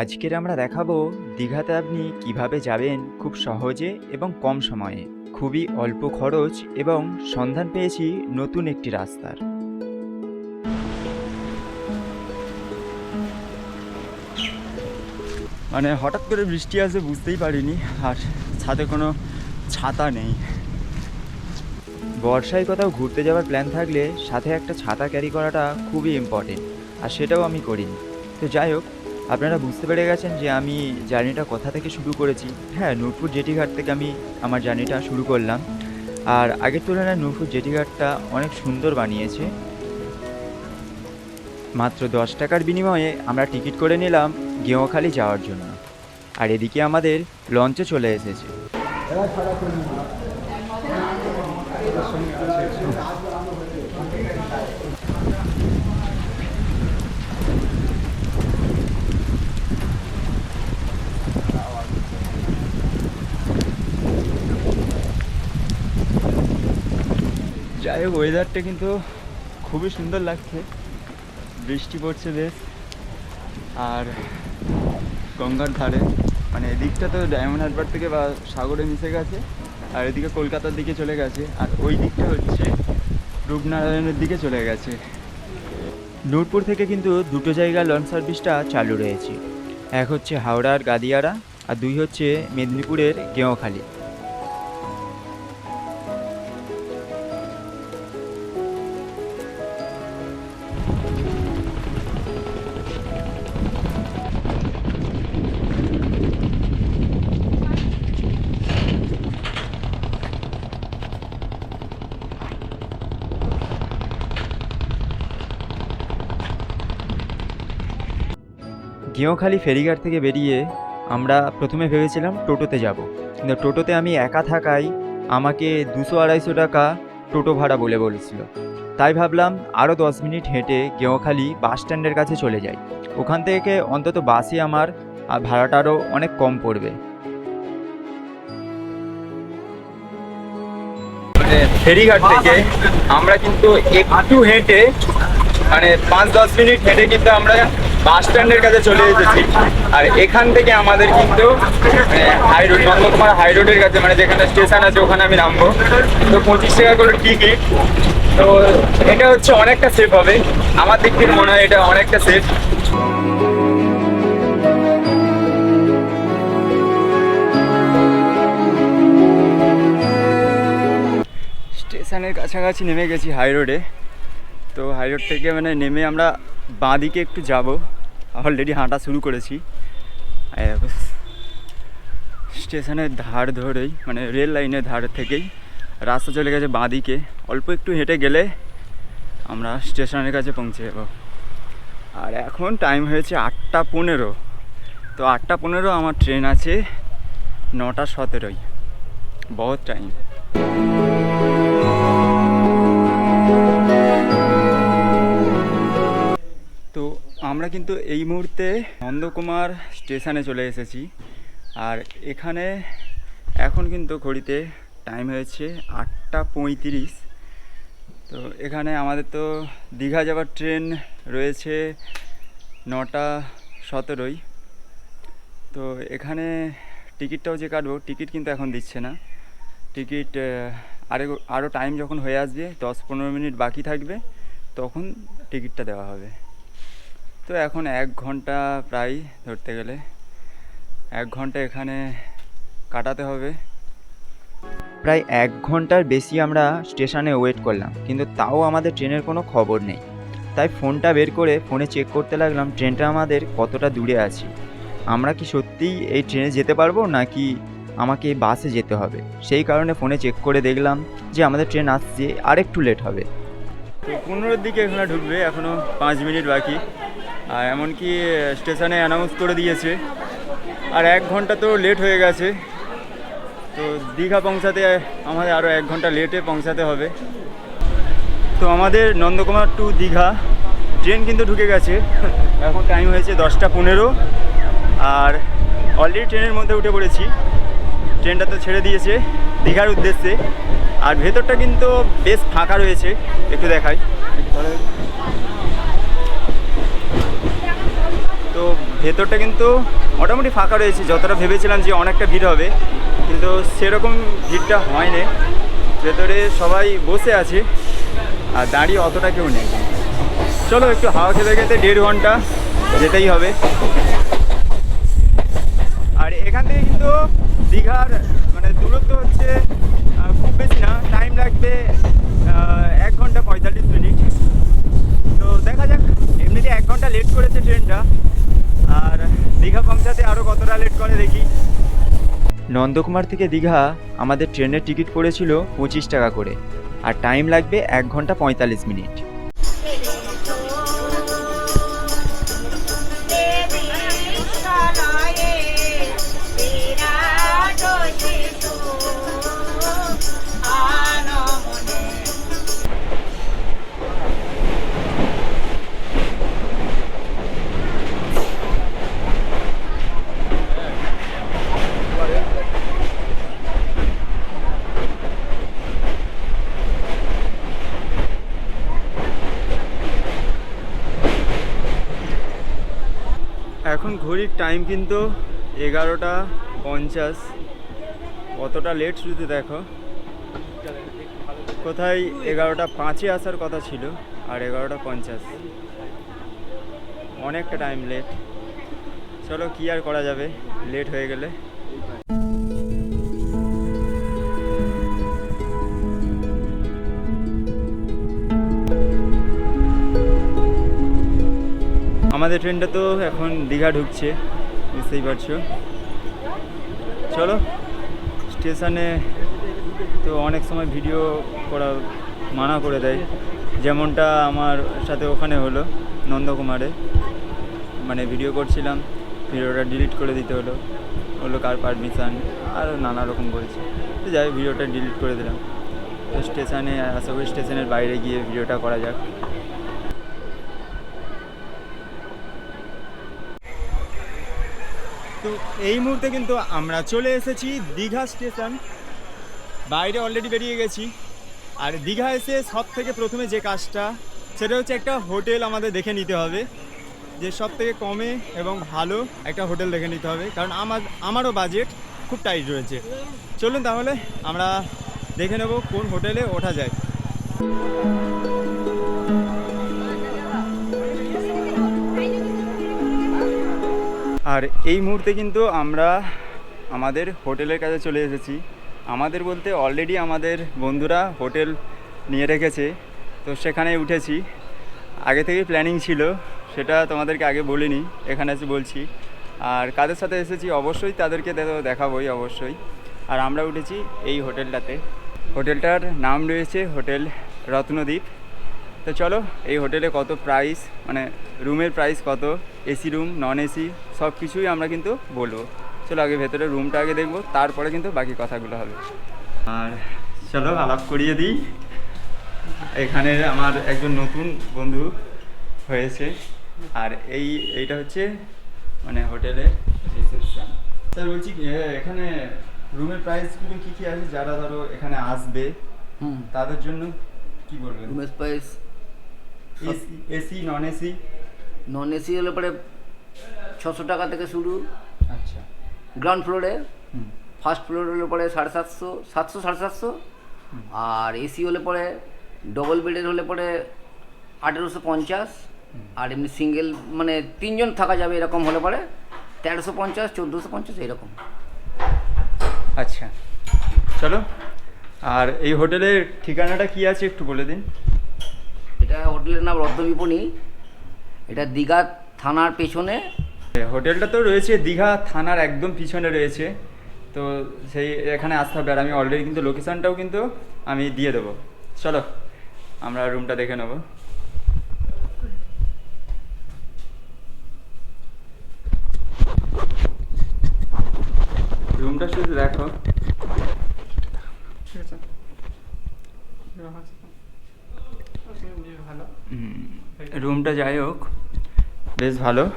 আজকের আমরা দেখাবো দীঘাতে আপনি কীভাবে যাবেন খুব সহজে এবং কম সময়ে। খুবই অল্প খরচ এবং সন্ধান পেয়েছি নতুন একটি রাস্তার। মানে হঠাৎ করে বৃষ্টি আসবে বুঝতেই পারিনি, আর ছাদে কোনো ছাতা নেই। বর্ষায় কোথাও ঘুরতে যাওয়ার প্ল্যান থাকলে সাথে একটা ছাতা ক্যারি করাটা খুবই ইম্পর্টেন্ট আর সেটাও আমি করিনি। তো যাই হোক আপনারা বুঝতে পেরে গেছেন যে আমি জার্নিটা কোথা থেকে শুরু করেছি। হ্যাঁ নূরপুর জেটিঘাট থেকে আমি আমার জার্নিটা শুরু করলাম। আর আগের তুলনায় নূরপুর জেটিঘাটটা অনেক সুন্দর বানিয়েছে। মাত্র দশ টাকার বিনিময়ে আমরা টিকিট করে নিলাম গেঁওখালি যাওয়ার জন্য। আর এদিকে আমাদের লঞ্চে চলে এসেছে। যাই হোক ওয়েদারটা কিন্তু খুবই সুন্দর লাগছে। বৃষ্টি পড়ছে বেশ। আর গঙ্গার ধারে মানে এদিকটা তো ডায়মন্ড হারবার থেকে বা সাগরে মিশে গেছে, আর এদিকে কলকাতার দিকে চলে গেছে। আর ওই দিকটা হচ্ছে রূপনারায়ণের দিকে চলে গেছে। নূরপুর থেকে কিন্তু দুটো জায়গায় লঞ্চ সার্ভিসটা চালু রয়েছে। এক হচ্ছে হাওড়ার গাদিয়ারা, আর দুই হচ্ছে মেদিনীপুরের গেঁওখালি। গেঁওখালি ফেরিঘাট থেকে বেরিয়ে আমরা প্রথমে ভেবেছিলাম টোটোতে যাব। কিন্তু টোটোতে আমি একা থাকাই আমাকে দুশো আড়াইশো টাকা টোটো ভাড়া বলে বলেছিল। তাই ভাবলাম আরও দশ মিনিট হেঁটে গেঁওখালি বাস স্ট্যান্ডের কাছে চলে যাই। ওখান থেকে অন্তত বাসে আমার আহ, ভাড়াটা আরও অনেক কম পড়বে। মানে ফেরিঘাট থেকে আমরা কিন্তু একটু হেঁটে মানে পাঁচ দশ মিনিট হেঁটে কিন্তু আমরা বাস স্ট্যান্ডের কাছে চলে এসেছি। আর এখান থেকে আমাদের কিন্তু হাই রোড নন্দকুমার হাই রোডের কাছে মানে যেখানে স্টেশন আছে, ওখানে আমি নামবো। তো পঁচিশ টাকা করে টিকিট তো এটা হচ্ছে অনেকটা সেফ হবে। আমার দিক থেকে মনে হয় এটা অনেকটা সেফ স্টেশনের কাছাকাছি নেমে গেছি হাই রোডে তো হাই রোড থেকে মানে নেমে আমরা বাঁ দিকে একটু যাব। অলরেডি হাঁটা শুরু করেছি। স্টেশনের ধার ধরেই মানে রেল লাইনের ধার থেকেই রাস্তা চলে গেছে বাঁ দিকে। অল্প একটু হেঁটে গেলে আমরা স্টেশনের কাছে পৌঁছে যাব। আর এখন টাইম হয়েছে আটটা পনেরো। তো আটটা পনেরো আমার ট্রেন আছে নটা সতেরোই বহুত টাইম আমরা কিন্তু এই মুহূর্তে নন্দকুমার স্টেশনে চলে এসেছি। আর এখানে এখন কিন্তু ঘড়িতে টাইম হয়েছে আটটা পঁয়ত্রিশ। তো এখানে আমাদের তো দীঘা যাওয়ার ট্রেন রয়েছে নটা সতেরোই। তো এখানে টিকিটটাও যে কাটবো, টিকিট কিন্তু এখন দিচ্ছে না। টিকিট আরে আরও টাইম যখন হয়ে আসবে, দশ পনেরো মিনিট বাকি থাকবে, তখন টিকিটটা দেওয়া হবে। তো এখন এক ঘণ্টা প্রায় ধরতে গেলে। এক ঘণ্টা এখানে কাটাতে হবে। প্রায় এক ঘণ্টার বেশি আমরা স্টেশনে ওয়েট করলাম কিন্তু তাও আমাদের ট্রেনের কোনো খবর নেই। তাই ফোনটা বের করে ফোনে চেক করতে লাগলাম ট্রেনটা আমাদের কতটা দূরে আছে। আমরা কি সত্যিই এই ট্রেনে যেতে পারব নাকি আমাকে বাসে যেতে হবে? সেই কারণে ফোনে চেক করে দেখলাম যে আমাদের ট্রেন আসছে আর একটু লেট হবে। পনেরোর দিকে এখানে ঢুকবে এখনও পাঁচ মিনিট বাকি। আর এমনকি স্টেশনে অ্যানাউন্স করে দিয়েছে। আর এক ঘণ্টা তো লেট হয়ে গেছে। তো দীঘা পৌঁছাতে আমাদের আরও এক ঘণ্টা লেটে পৌঁছাতে হবে। তো আমাদের নন্দকুমার টু দীঘা। ট্রেন কিন্তু ঢুকে গেছে। এখন টাইম হয়েছে দশটা পনেরো। আর অলরেডি ট্রেনের মধ্যে উঠে পড়েছি। ট্রেনটা তো ছেড়ে দিয়েছে দীঘার উদ্দেশ্যে। আর ভেতরটা কিন্তু বেশ ফাঁকা রয়েছে। একটু দেখাই। তো ভেতরটা কিন্তু মোটামুটি ফাঁকা রয়েছে। যতটা ভেবেছিলাম যে অনেকটা ভিড় হবে, কিন্তু সেরকম ভিড়টা হয়নি। ভেতরে সবাই বসে আছে, আর দাঁড়িয়ে অতটা কেউ নেই। চলো একটু হাওয়া খেতে খেতে দেড় ঘণ্টা যেতেই হবে। আর এখান থেকে কিন্তু দীঘার মানে দূরত্ব হচ্ছে খুব বেশি না টাইম লাগবে এক ঘণ্টা পঁয়তাল্লিশ মিনিট। তো দেখা যাক, এমনিতে এক ঘণ্টা লেট করেছে ট্রেনটা আর দীঘা পৌঁছাতে আরও কতটা লেট করে দেখি। নন্দকুমার থেকে দীঘা আমাদের ট্রেনের টিকিট পড়েছিল পঁচিশ টাকা করে, আর টাইম লাগবে এক ঘণ্টা পঁয়তাল্লিশ মিনিট। এখন ঘড়ির টাইম কিন্তু এগারোটা পঞ্চাশ। কতটা লেট শুধু দেখো। কোথায় এগারোটা পাঁচে আসার কথা ছিল আর এগারোটা পঞ্চাশ। অনেকটা টাইম লেট চলো কি আর করা যাবে? লেট হয়ে গেলে। আমাদের ট্রেনটা তো এখন দীঘা ঢুকছে, বুঝতেই পারছ। চলো, স্টেশনে তো অনেক সময় ভিডিও করা মানা করে দেয়। যেমনটা আমার সাথে ওখানে হলো, নন্দকুমারে। মানে ভিডিও করছিলাম, ভিডিওটা ডিলিট করে দিতে হলো। হলো কার পারমিশন আরও নানা রকম বলছে। তো যাই ভিডিওটা ডিলিট করে দিলাম। তো স্টেশনে, আশা করি স্টেশনের বাইরে গিয়ে ভিডিওটা করা যাক। তো এই মুহূর্তে কিন্তু আমরা চলে এসেছি দীঘা স্টেশন। বাইরে অলরেডি বেরিয়ে গেছি। আর দীঘা এসে সব থেকে প্রথমে যে কাজটা, সেটা হচ্ছে একটা হোটেল আমাদের দেখে নিতে হবে। যে সব থেকে কমে এবং ভালো একটা হোটেল দেখে নিতে হবে। কারণ আমার, আমারও বাজেট খুব টাইট রয়েছে। চলুন তাহলে আমরা দেখে নেব কোন হোটেলে ওঠা যায়। আর এই মুহূর্তে কিন্তু আমরা আমাদের হোটেলের কাছে চলে এসেছি। আমাদের বলতে অলরেডি আমাদের বন্ধুরা হোটেল নিয়ে রেখেছে, তো সেখানে উঠেছি। আগে থেকেই প্ল্যানিং ছিল, সেটা তোমাদেরকে আগে বলিনি, এখানে এসে বলছি। আর কাদের সাথে এসেছি? অবশ্যই তাদেরকে দেখাবোই অবশ্যই। আর আমরা উঠেছি এই হোটেলটাতে। হোটেলটার নাম রয়েছে হোটেল রত্নদ্বীপ তো চলো এই হোটেলে কত প্রাইস মানে রুমের প্রাইস কত? এসি রুম নন এসি সব কিছুই আমরা কিন্তু বলব। চলো আগে ভেতরে রুমটা আগে দেখব তারপরে কিন্তু বাকি কথাগুলো হবে। আর চলো আলাপ করিয়ে দিই। এখানে আমার একজন নতুন বন্ধু হয়েছে। আর এই এইটা হচ্ছে মানে হোটেলে রিসেপশন স্যার বলছি এখানে রুমের প্রাইসগুলো কী কী আছে? যারা ধরো এখানে আসবে তাদের জন্য কি বলবেন? রুমের price AC non AC non AC হলে পরে ছশো টাকা থেকে শুরু। আচ্ছা। গ্রাউন্ড ফ্লোরে ফার্স্ট ফ্লোর হলে পরে সাড়ে সাতশো সাতশো সাড়ে সাতশো। আর এসি হলে পরে ডবল বেডের হলে পরে আঠেরোশো পঞ্চাশ। আর এমনি সিঙ্গেল মানে তিনজন থাকা যাবে এরকম হলে পরে তেরোশো পঞ্চাশ চোদ্দোশো পঞ্চাশ এরকম। আচ্ছা। চলো। আর এই হোটেলের ঠিকানাটা কি আছে একটু বলে দিন? এটা হোটেলের নাম রত্নবিপণী। এটা দীঘা থানার পেছনে। হোটেলটা তো রয়েছে দীঘা থানার একদম পিছনে রয়েছে। তো সেই এখানে আসতে হবে আর আমি অলরেডি কিন্তু লোকেশনটাও কিন্তু আমি দিয়ে দেবো। চলো আমরা রুমটা দেখে নেব। রুমটা শুধু দেখো। ঠিক আছে এরকম আছে তো? আচ্ছা, বেশ ভালো হুম, রুমটা যাই হোক। বেশ ভালো।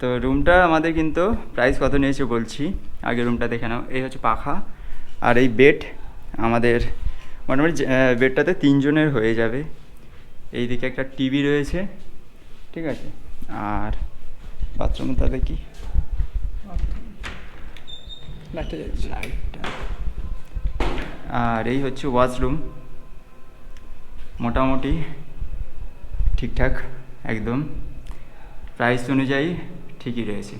তো রুমটা আমাদের কিন্তু প্রাইস কত নিয়েছে বলছি। আগে রুমটা দেখে নাও। এই হচ্ছে পাখা। আর এই বেড আমাদের মোটামুটি বেডটাতে তিনজনের হয়ে যাবে। এইদিকে একটা টিভি রয়েছে, ঠিক আছে? আর বাথরুমটা দেখি কি? আর এই হচ্ছে ওয়াশরুম মোটামুটি ঠিকঠাক একদম। প্রাইস অনুযায়ী ঠিকই রয়েছে।